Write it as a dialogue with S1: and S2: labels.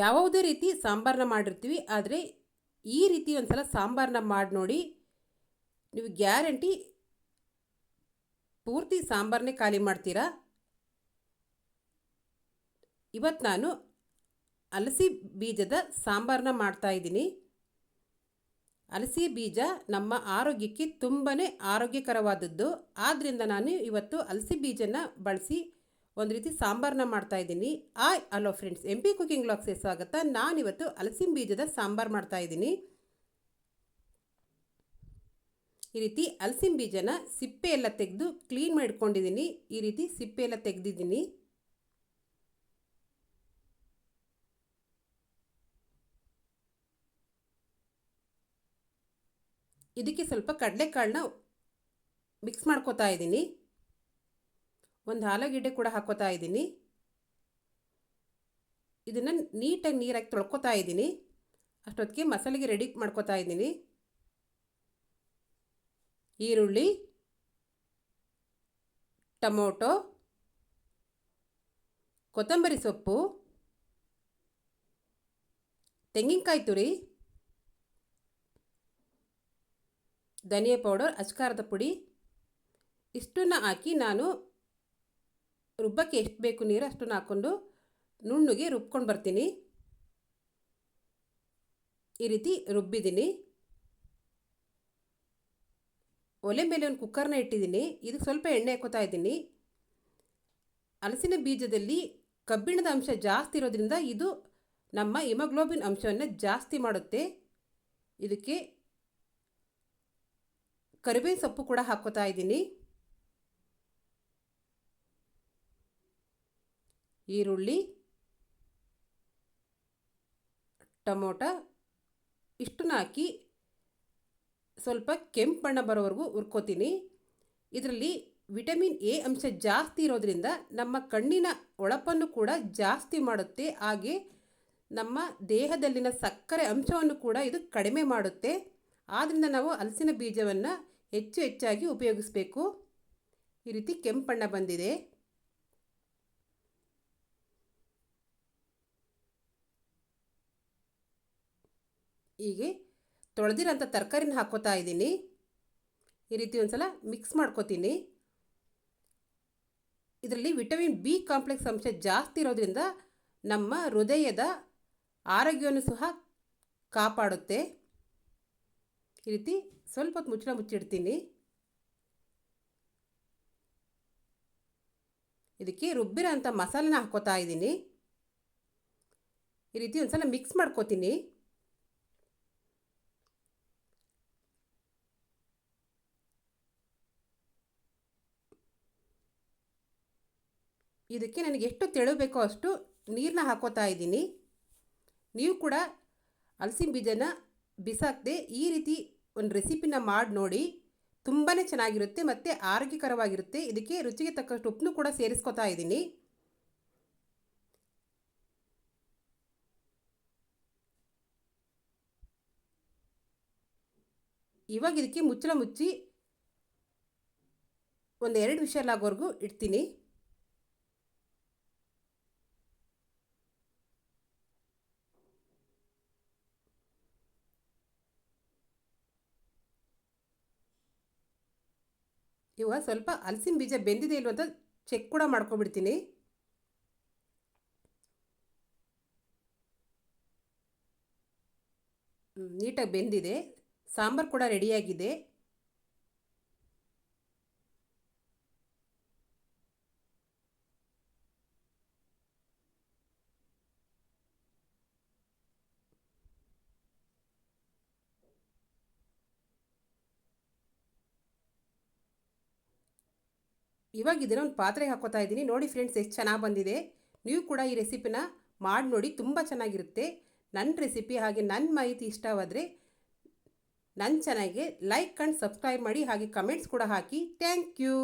S1: ಯಾವುದೇ ರೀತಿ ಸಾಂಬಾರನ್ನ ಮಾಡಿರ್ತೀವಿ, ಆದರೆ ಈ ರೀತಿ ಒಂದು ಸಲ ಸಾಂಬಾರನ್ನ ಮಾಡಿ ನೋಡಿ, ನೀವು ಗ್ಯಾರಂಟಿ ಪೂರ್ತಿ ಸಾಂಬಾರನ್ನೇ ಖಾಲಿ ಮಾಡ್ತೀರಾ? ಇವತ್ತು ನಾನು ಅಲಸಿ ಬೀಜದ ಸಾಂಬಾರನ್ನ ಮಾಡ್ತಾಯಿದ್ದೀನಿ ಅಲಸಿ ಬೀಜ ನಮ್ಮ ಆರೋಗ್ಯಕ್ಕೆ ತುಂಬಾ ಆರೋಗ್ಯಕರವಾದದ್ದು. ಆದ್ದರಿಂದ ನಾನು ಇವತ್ತು ಅಲಸಿ ಬೀಜನ ಬಳಸಿ ಒಂದು ರೀತಿ ಸಾಂಬಾರನ್ನ ಮಾಡ್ತಾಯಿದ್ದೀನಿ hi hello friends, M P cooking ಲಾಕ್ಸ್ಗೆ ಸ್ವಾಗತ. ನಾನಿವತ್ತು ಅಲಸಿನ ಬೀಜದ ಸಾಂಬಾರು ಮಾಡ್ತಾಯಿದ್ದೀನಿ ಈ ರೀತಿ ಹಲಸಿನ ಬೀಜನ ಸಿಪ್ಪೆ ಎಲ್ಲ ತೆಗೆದು ಕ್ಲೀನ್ ಮಾಡಿಕೊಂಡಿದ್ದೀನಿ. ಈ ರೀತಿ ಸಿಪ್ಪೆ ಎಲ್ಲ ತೆಗೆದಿದ್ದೀನಿ. ಇದಕ್ಕೆ ಸ್ವಲ್ಪ ಕಡಲೆಕಾಳನ್ನ ಮಿಕ್ಸ್ ಮಾಡ್ಕೋತಾ ಇದ್ದೀನಿ. ಒಂದು ಆಲೂಗೆಡ್ಡೆ ಕೂಡ ಹಾಕೋತಾ ಇದ್ದೀನಿ. ಇದನ್ನು ನೀಟಾಗಿ ನೀರಾಗಿ ತೊಳ್ಕೊತಾ ಇದ್ದೀನಿ. ಅಷ್ಟೊತ್ತಿಗೆ ಮಸಾಲೆಗೆ ರೆಡಿ ಮಾಡ್ಕೋತಾ ಇದ್ದೀನಿ. ಈರುಳ್ಳಿ, ಟೊಮೊಟೊ, ಕೊತ್ತಂಬರಿ ಸೊಪ್ಪು, ತೆಂಗಿನಕಾಯಿ ತುರಿ, ಧನಿಯಾ ಪೌಡರ್, ಅಚ್ಕಾರದ ಪುಡಿ. ಇಷ್ಟನ್ನು ಹಾಕಿ ನಾನು ರುಬ್ಬಕ್ಕೆ ಎಷ್ಟು ಬೇಕು ನೀರು ಅಷ್ಟನ್ನು ಹಾಕ್ಕೊಂಡು ನುಣ್ಣಗೆ ರುಬ್ಕೊಂಡು ಬರ್ತೀನಿ. ಈ ರೀತಿ ರುಬ್ಬಿದ್ದೀನಿ. ಒಲೆ ಮೇಲೆ ಒಂದು ಕುಕ್ಕರ್ನ ಇಟ್ಟಿದ್ದೀನಿ. ಇದಕ್ಕೆ ಸ್ವಲ್ಪ ಎಣ್ಣೆ ಹಾಕೋತಾ ಇದ್ದೀನಿ. ಹಲಸಿನ ಬೀಜದಲ್ಲಿ ಕಬ್ಬಿಣದ ಅಂಶ ಜಾಸ್ತಿ ಇರೋದ್ರಿಂದ ಇದು ನಮ್ಮ ಹಿಮೋಗ್ಲೋಬಿನ್ ಅಂಶವನ್ನು ಜಾಸ್ತಿ ಮಾಡುತ್ತೆ. ಇದಕ್ಕೆ ಕರಿಬೇವಿನ ಸೊಪ್ಪು ಕೂಡ ಹಾಕೋತಾ ಇದ್ದೀನಿ. ಈರುಳ್ಳಿ, ಟೊಮೊಟ ಇಷ್ಟನ್ನ ಹಾಕಿ ಸ್ವಲ್ಪ ಕೆಂಪು ಬಣ್ಣ ಬರೋವರೆಗೂ ಹುರ್ಕೋತೀನಿ. ಇದರಲ್ಲಿ ವಿಟಮಿನ್ ಎ ಅಂಶ ಜಾಸ್ತಿ ಇರೋದರಿಂದ ನಮ್ಮ ಕಣ್ಣಿನ ಒಳಪನ್ನು ಕೂಡ ಜಾಸ್ತಿ ಮಾಡುತ್ತೆ. ಹಾಗೆ ನಮ್ಮ ದೇಹದಲ್ಲಿನ ಸಕ್ಕರೆ ಅಂಶವನ್ನು ಕೂಡ ಇದು ಕಡಿಮೆ ಮಾಡುತ್ತೆ. ಆದ್ದರಿಂದ ನಾವು ಹಲಸಿನ ಬೀಜವನ್ನು ಹೆಚ್ಚು ಹೆಚ್ಚಾಗಿ ಉಪಯೋಗಿಸಬೇಕು. ಈ ರೀತಿ ಕೆಂಪಣ್ಣ ಬಂದಿದೆ. ಹೀಗೆ ತೊಳೆದಿರೋಂಥ ತರಕಾರಿನ ಹಾಕೋತಾ ಇದ್ದೀನಿ. ಈ ರೀತಿ ಒಂದು ಸಲ ಮಿಕ್ಸ್ ಮಾಡ್ಕೋತೀನಿ. ಇದರಲ್ಲಿ ವಿಟಮಿನ್ ಬಿ ಕಾಂಪ್ಲೆಕ್ಸ್ ಅಂಶ ಜಾಸ್ತಿ ಇರೋದ್ರಿಂದ ನಮ್ಮ ಹೃದಯದ ಆರೋಗ್ಯವನ್ನು ಸಹ ಕಾಪಾಡುತ್ತೆ. ಈ ರೀತಿ ಸ್ವಲ್ಪ ಹೊತ್ತು ಮುಚ್ಚಳ ಮುಚ್ಚಿಡ್ತೀನಿ. ಇದಕ್ಕೆ ರುಬ್ಬಿರೋ ಅಂಥ ಮಸಾಲೆನ ಹಾಕೋತಾ ಇದ್ದೀನಿ. ಈ ರೀತಿ ಒಂದು ಸಲ ಮಿಕ್ಸ್ ಮಾಡ್ಕೋತೀನಿ. ಇದಕ್ಕೆ ನನಗೆ ಎಷ್ಟು ತೆಳು ಬೇಕೋ ಅಷ್ಟು ನೀರನ್ನ ಹಾಕೋತಾ ಇದ್ದೀನಿ. ನೀವು ಕೂಡ ಹಲಸಿನ ಬೀಜನ ಬಿಸಾಕದೆ ಈ ರೀತಿ ಒಂದು ರೆಸಿಪಿನ ಮಾಡಿ ನೋಡಿ. ತುಂಬಾ ಚೆನ್ನಾಗಿರುತ್ತೆ ಮತ್ತು ಆರೋಗ್ಯಕರವಾಗಿರುತ್ತೆ. ಇದಕ್ಕೆ ರುಚಿಗೆ ತಕ್ಕಷ್ಟು ಉಪ್ಪನ್ನು ಕೂಡ ಸೇರಿಸ್ಕೊತಾ ಇದ್ದೀನಿ. ಇವಾಗ ಇದಕ್ಕೆ ಮುಚ್ಚಳ ಮುಚ್ಚಿ ಒಂದು ಎರಡು ವಿಷಲ್ ಆಗೋವರೆಗೂ ಇಡ್ತೀನಿ. ಇವಾಗ ಸ್ವಲ್ಪ ಹಲಸಿನ ಬೀಜ ಬೆಂದಿದೆ ಇಲ್ವ ಅಂತ ಚೆಕ್ ಕೂಡ ಮಾಡ್ಕೊಬಿಡ್ತೀನಿ. ನೀಟಾಗಿ ಬೆಂದಿದೆ. ಸಾಂಬಾರು ಕೂಡ ರೆಡಿಯಾಗಿದೆ ಇವಾಗ ಇದನ್ನು ಒಂದು ಪಾತ್ರೆಗೆ ಹಾಕೋತಾ ಇದ್ದೀನಿ. ನೋಡಿ ಫ್ರೆಂಡ್ಸ್ ಎಷ್ಟು ಚೆನ್ನಾಗಿ ಬಂದಿದೆ. ನೀವು ಕೂಡ ಈ ರೆಸಿಪಿನ ಮಾಡಿ ನೋಡಿ, ತುಂಬ ಚೆನ್ನಾಗಿರುತ್ತೆ. ನನ್ನ ರೆಸಿಪಿ ಹಾಗೆ ನನ್ನ ಮಾಹಿತಿ ಇಷ್ಟವಾದರೆ ನನ್ನ ಚಾನಲ್ಗೆ ಲೈಕ್ ಆ್ಯಂಡ್ ಸಬ್ಸ್ಕ್ರೈಬ್ ಮಾಡಿ, ಹಾಗೆ ಕಮೆಂಟ್ಸ್ ಕೂಡ ಹಾಕಿ. Thank you